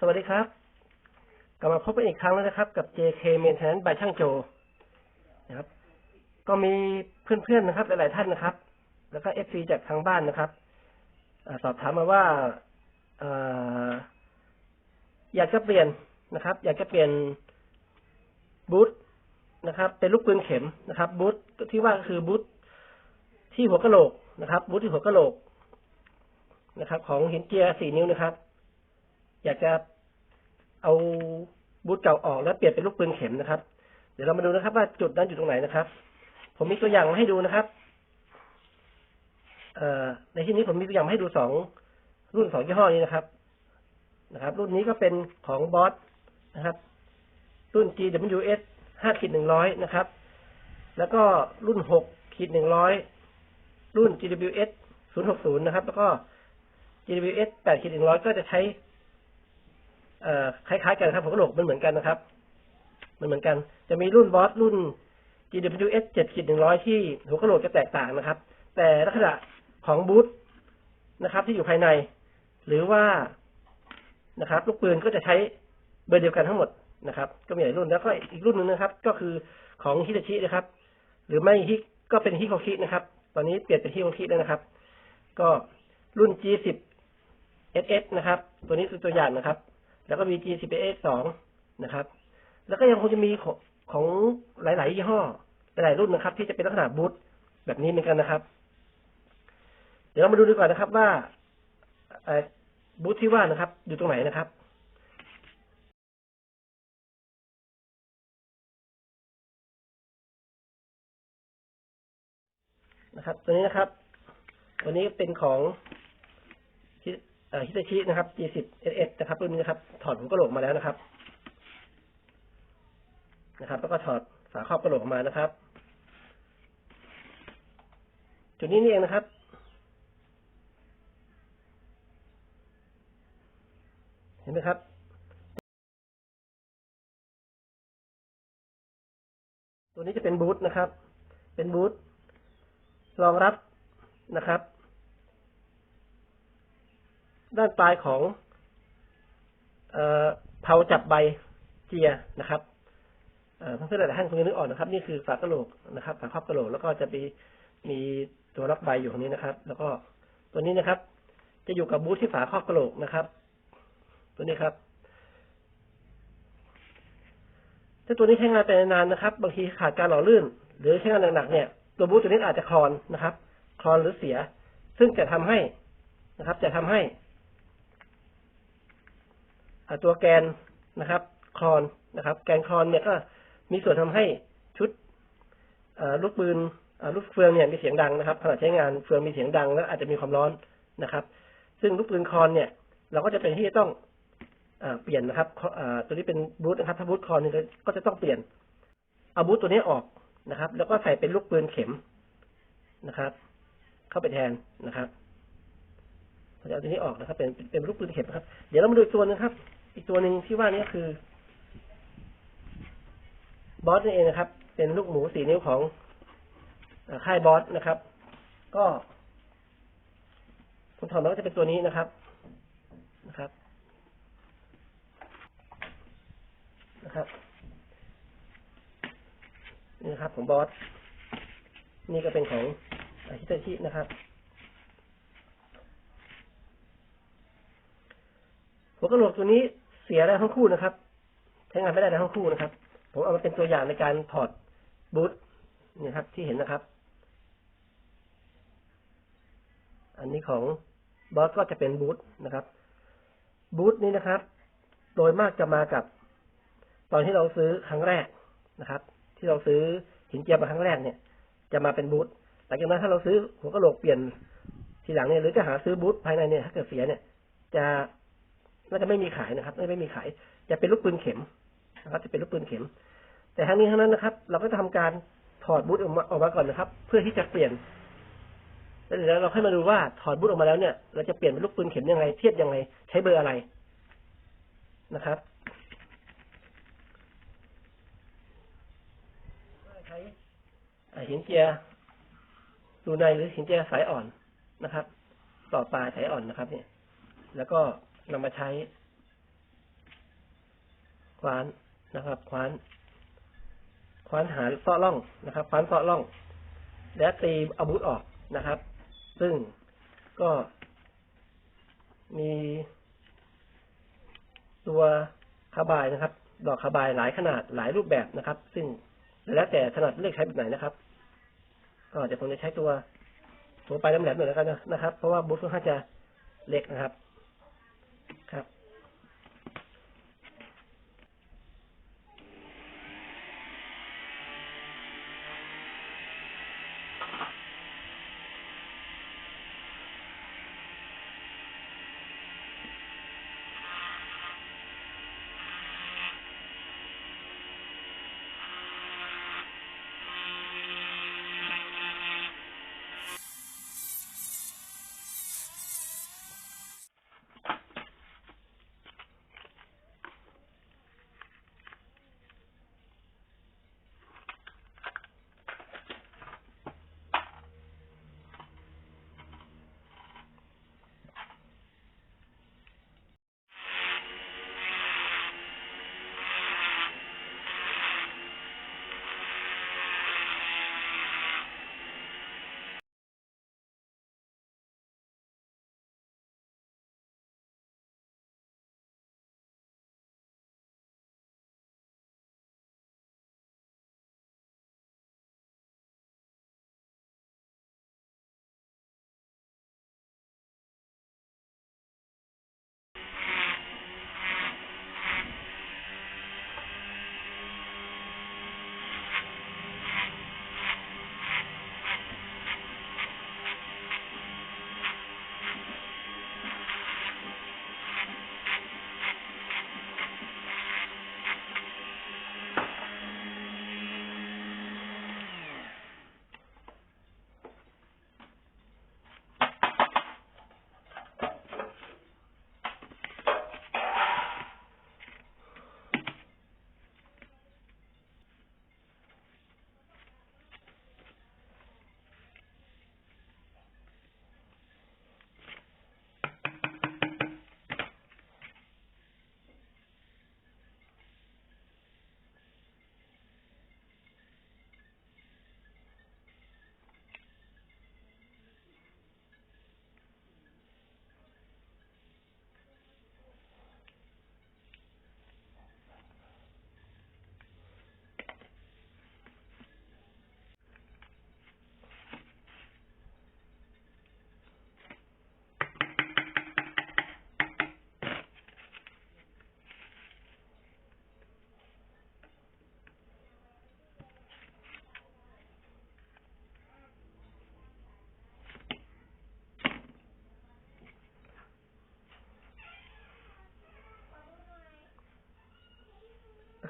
สวัสดีครับ กลับมาพบกันอีกครั้งแล้วนะครับ กับ JK Maintenance by ช่างโจนะครับ ก็มีเพื่อนๆนะครับหลายๆท่านนะครับ แล้วก็ FC จากทางบ้านนะครับอสอบถามมาว่าออยากจะเปลี่ยนนะครับ อยากจะเปลี่ยนบูทนะครับ เป็นลูกปืนเข็มนะครับบูทที่ว่าก็คือบูทที่หัวกะโหลกนะครับบูทที่หัวกะโหลกนะครับ ของหินเจียสี่นิ้วนะครับ อยากจะเอาบูทเก่าออกแล้วเปลี่ยนเป็นลูกปืนเข็มนะครับ เดี๋ยวเรามาดูนะครับ ว่าจุดนั้นอยู่ตรงไหนนะครับ ผมมีตัวอย่างมาให้ดูนะครับ เอ่อในที่นี้ผมมีตัวอย่างมาให้ดูสองรุ่นสองยี่ห้อนี้นะครับ นะครับ รุ่นนี้ก็เป็นของบอสนะครับ รุ่น GWS ห้าขีดหนึ่งร้อยนะครับ แล้วก็รุ่นหกขีดหนึ่งร้อยรุ่น GWS ศูนย์หกศูนย์นะครับ แล้วก็ GWS แปดขีดหนึ่งร้อยก็จะใช้ คล้ายๆกันครับหัวกะโหลกมันเหมือนกันนะครับ มันเหมือนกัน จะมีรุ่นบอสรุ่น GWS เจ็ดขีดหนึ่งร้อยที่หัวกะโหลกจะแตกต่างนะครับ แต่ลักษณะของบูทนะครับ ที่อยู่ภายใน หรือว่านะครับลูกปืนก็จะใช้เบอร์เดียวกันทั้งหมดนะครับ ก็มีหลายรุ่นแล้วก็อีกรุ่นหนึ่งนะครับ ก็คือของฮิตาชินะครับ หรือไม่ฮิก็เป็นฮิโคคินะครับ ตอนนี้เปลี่ยนเป็นฮิโคคิแล้วนะครับ ก็รุ่น G10 SS นะครับ ตัวนี้คือตัวอย่างนะครับ แล้วก็มี G10 SS 2นะครับ แล้วก็ยังคงจะมีของของหลาย ๆ ยี่ห้อ หลาย ๆ รุ่นนะครับ ที่จะเป็นลักษณะบูทแบบนี้เหมือนกันนะครับ เดี๋ยวเรามาดูดีกว่านะครับว่าบูธที่ว่านะครับ อยู่ตรงไหนนะครับนะครับ ตัวนี้นะครับ ตัวนี้เป็นของ ฮิตาชินะครับ G10 SS นะครับรุ่นนี้นะครับ ถอดหัวกระโหลกมาแล้วนะครับ นะครับ แล้วก็ถอดฝาครอบกระโหลกมานะครับ จุดนี้นี่เองนะครับเห็นไหมครับ ตัวนี้จะเป็นบูทนะครับ เป็นบูทรองรับนะครับ ด้านปลายของเอ่อเผาจับใบเจียนะครับเอ่อเพื่อนๆหลายท่านคงจะนึกออกนะครับ นี่คือฝากระโหลกนะครับฝาครอบกระโหลกแล้วก็จะมีมีตัวรับใบอยู่ตรงนี้นะครับ แล้วก็ตัวนี้นะครับ จะอยู่กับบูทที่ฝาครอบกระโหลกนะครับ ตัวนี้ครับถ้าตัวนี้ใช้งานไปนานๆนะครับ บางทีขาดการหล่อลื่น หรือใช้งานหนักๆเนี่ย ตัวบูทตัวนี้อาจจะคลอนนะครับ คลอนหรือเสีย ซึ่งจะทำให้นะครับ จะทำให้ ตัวแกนนะครับคลอนนะครับ แกนคลอนเนี่ยก็มีส่วนทำให้ชุดลูกปืนลูกเฟืองเนี่ยมีเสียงดังนะครับขณะใช้งานเฟืองมีเสียงดังและอาจจะมีความร้อนนะครับ ซึ่งลูกปืนคลอนเนี่ย เราก็จะเป็นที่จะต้องเอ่อเปลี่ยนนะครับตัวนี้เป็นบูทนะครับถ้าบูทคลอนเนี่ยก็จะต้องเปลี่ยนเอาบูทตัวนี้ออกนะครับ แล้วก็ใส่เป็นลูกปืนเข็มนะครับ เข้าไปแทนนะครับเราจะเอาตัวนี้ออกนะครับ เป็นเป็นลูกปืนเข็มนะครับ เดี๋ยวเรามาดูตัวหนึงครับ อีกตัวหนึ่งที่ว่านี้คือบอสนี่เองนะครับ เป็นลูกหมูสี่นิ้วของค่ายบอสนะครับ ก็ผลถอดมันก็จะเป็นตัวนี้นะครับนะครับนะครับนี่นะครับของบอสนี่ก็เป็นของฮิตาชินะครับหัวกระโหลกตัวนี้ เสียได้ทั้งคู่นะครับ ใช้งานไม่ได้ทั้งคู่นะครับ ผมเอามาเป็นตัวอย่างในการถอดบูทนี่ครับ ที่เห็นนะครับ อันนี้ของบอสก็จะเป็นบูทนะครับ บูทนี้นะครับ โดยมากจะมากับ ตอนที่เราซื้อครั้งแรกนะครับ ที่เราซื้อหินเจียมาครั้งแรกเนี่ย จะมาเป็นบูทหลังจากนั้นถ้าเราซื้อหัวกระโหลกเปลี่ยนทีหลังเนี่ยหรือจะหาซื้อบูทภายในเนี่ยถ้าเกิดเสียเนี่ย จะ น่าจะไม่มีขายนะครับไม่ไม่มีขายจะเป็นลูกปืนเข็มนะครับจะเป็นลูกปืนเข็ม แต่ทั้งนี้ทั้งนั้นนะครับ เราก็จะทำการถอดบูทออกมาออกมาก่อนนะครับ เพื่อที่จะเปลี่ยนแล้วเดี๋ยวเราค่อยมาดูว่าถอดบูทออกมาแล้วเนี่ย เราจะเปลี่ยนเป็นลูกปืนเข็มยังไง เทียบยังไง ใช้เบอร์อะไรนะครับใช้หินเจียดูในหรือหินเจียสายอ่อนนะครับ ต่อปลายสายอ่อนนะครับ เนี่ย แล้วก็ นำมาใช้คว้านนะครับคว้านคว้านหาซาะร่องนะครับคว้านซาะร่อง และตีอาวุธออกนะครับ ซึ่งก็มีตัวคาบายนะครับ ดอกคาบายหลายขนาดหลายรูปแบบนะครับ ซึ่งแล้วแต่ถนัดเลือกใช้แบบไหนนะครับ ก็จะผมจะใช้ตัวตัวปลายแหลมๆหน่อยแล้วกันนะครับ เพราะว่าบูธค่อนข้างจะเล็กนะครับ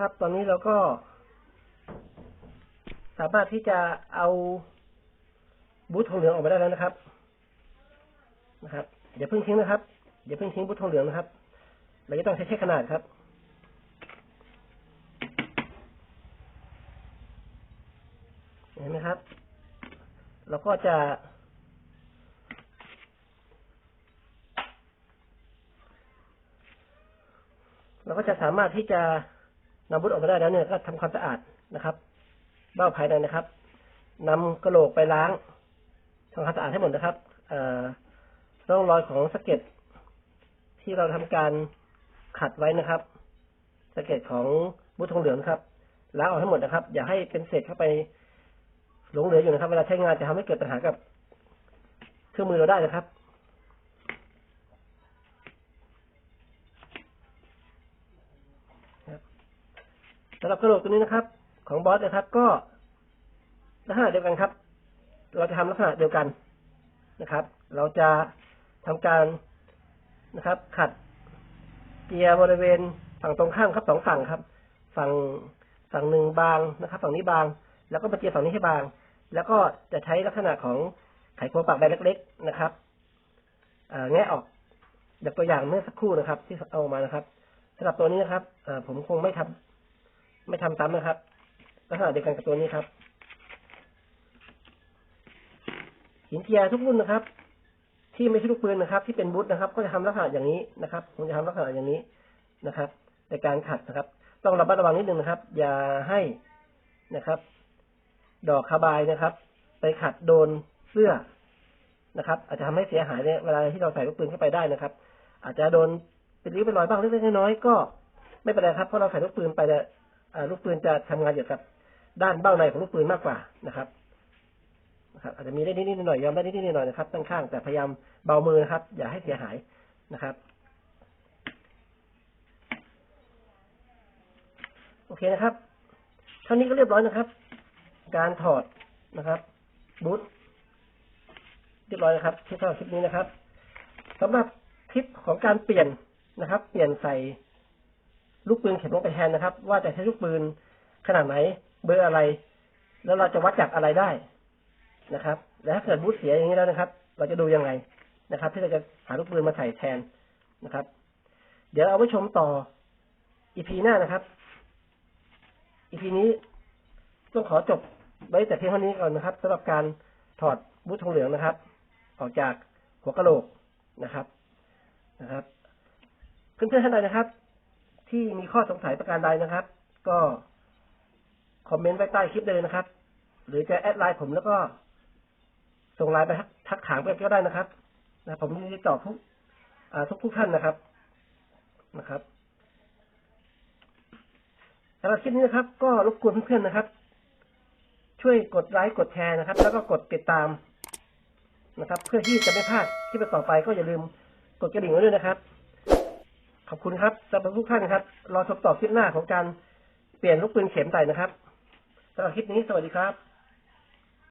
นะครับ ตอนนี้เราก็ สามารถที่จะเอาบูททองเหลืองออกมาได้แล้วนะครับ นะครับอย่าเพิ่งทิ้งนะครับอย่าเพิ่งทิ้งบูททองเหลืองนะครับ เราจะต้องใช้เช็คขนาดครับเห็นไหมครับ เราก็จะ เราก็จะสามารถที่จะ นำบุตรออกมาได้แล้วเนี่ยก็ทำความสะอาดนะครับ เบ้าภายในนะครับนำกระโหลกไปล้างทำความสะอาดให้หมดนะครับเอ่อร่องรอยของสะเก็ดที่เราทำการขัดไว้นะครับสะเก็ดของบุตรทองเหลืองครับล้างออกให้หมดนะครับ อย่าให้เป็นเศษเข้าไปหลงเหลืออยู่นะครับ เวลาใช้งานจะทำให้เกิดปัญหากับเครื่องมือเราได้นะครับ สำหรับกระโหลกตัวนี้นะครับ ของบอสนะครับ ก็ลักษณะเดียวกันครับ เราจะทำลักษณะเดียวกันนะครับ เราจะทำการนะครับ ขัดเกียร์บริเวณฝั่งตรงข้ามครับสองฝั่งครับ ฝั่งฝั่งหนึ่งบางนะครับ ฝั่งนี้บาง แล้วก็มาเจียร์ฝั่งนี้ให้บาง แล้วก็จะใช้ลักษณะของไขควงปากใบเล็ก ๆนะครับแงะออกแบบตัวอย่างเมื่อสักครู่นะครับ ที่เอามานะครับสำหรับตัวนี้นะครับผมคงไม่ทำ ไม่ทำซ้ำนะครับลักษณะเดียวกันกับตัวนี้ครับ หินเจียทุกรุ่นนะครับ ที่ไม่ใช่ลูกปืนนะครับ ที่เป็นบูทนะครับ ก็จะทำลักษณะอย่างนี้นะครับผมจะทำลักษณะอย่างนี้นะครับ ในการขัดนะครับ ต้องระมัดระวังนิดนึงนะครับ อย่าให้นะครับ ดอกคาบายนะครับ ไปขัดโดนเสื้อนะครับ อาจจะทำให้เสียหายเนี่ยเวลาที่เราใส่ลูกปืนเข้าไปได้นะครับ อาจจะโดนเป็นริ้วเป็นรอยบ้างเล็กๆน้อยๆก็ไม่เป็นไรครับเพราะเราใส่ลูกปืนไปเนี่ย ลูกปืนจะทำงานเกี่ยวกับด้านเบ้าในของลูกปืนมากกว่านะครับนะครับ อาจจะมีได้นิดๆหน่อยๆยอมได้นิดๆหน่อยนะครับตั้งข้างแต่พยายามเบามือนะครับ อย่าให้เสียหายนะครับ โอเคนะครับ เท่านี้ก็เรียบร้อยนะครับ การถอดนะครับบูทเรียบร้อยนะครับที่สำหรับคลิปนี้นะครับสำหรับคลิปของการเปลี่ยนนะครับ เปลี่ยนใส่ ลูกปืนเข็มลงไปแทนนะครับ ว่าจะใช้ลูกปืนขนาดไหน เบอร์อะไร แล้วเราจะวัดจากอะไรได้นะครับ แล้วถ้าเกิดบูทเสียอย่างนี้แล้วนะครับ เราจะดูยังไงนะครับ ที่เราจะหาลูกปืนมาใส่แทนนะครับ เดี๋ยวเอาไว้ชมต่ออีพีหน้านะครับอีพีนี้ต้องขอจบไว้แต่เพียงเท่านี้ก่อนนะครับสำหรับการถอดบูททองเหลืองนะครับ ออกจากหัวกะโหลกนะครับนะครับ เพื่อนๆท่านใดนะครับ ที่มีข้อสงสัยประการใดนะครับ ก็คอมเมนต์ไว้ใต้คลิปได้เลยนะครับ หรือจะแอดไลน์ผมแล้วก็ส่งไลน์ไปทักทักถามไปก็ได้นะครับนะผมยินดีตอบทุกทุกทุกท่านนะครับนะครับสำหรับคลิปนี้นะครับ ก็รบกวนเพื่อนๆนะครับ ช่วยกดไลค์กดแชร์นะครับ แล้วก็กดติดตามนะครับ เพื่อที่จะไม่พลาดคลิปต่อไปก็อย่าลืมกดกระดิ่งไว้ด้วยนะครับ ขอบคุณครับสำหรับทุกท่านครับ รอชมต่อคลิปหน้าของการเปลี่ยนลูกปืนเข็มใส่นะครับสำหรับคลิปนี้สวัสดีครับ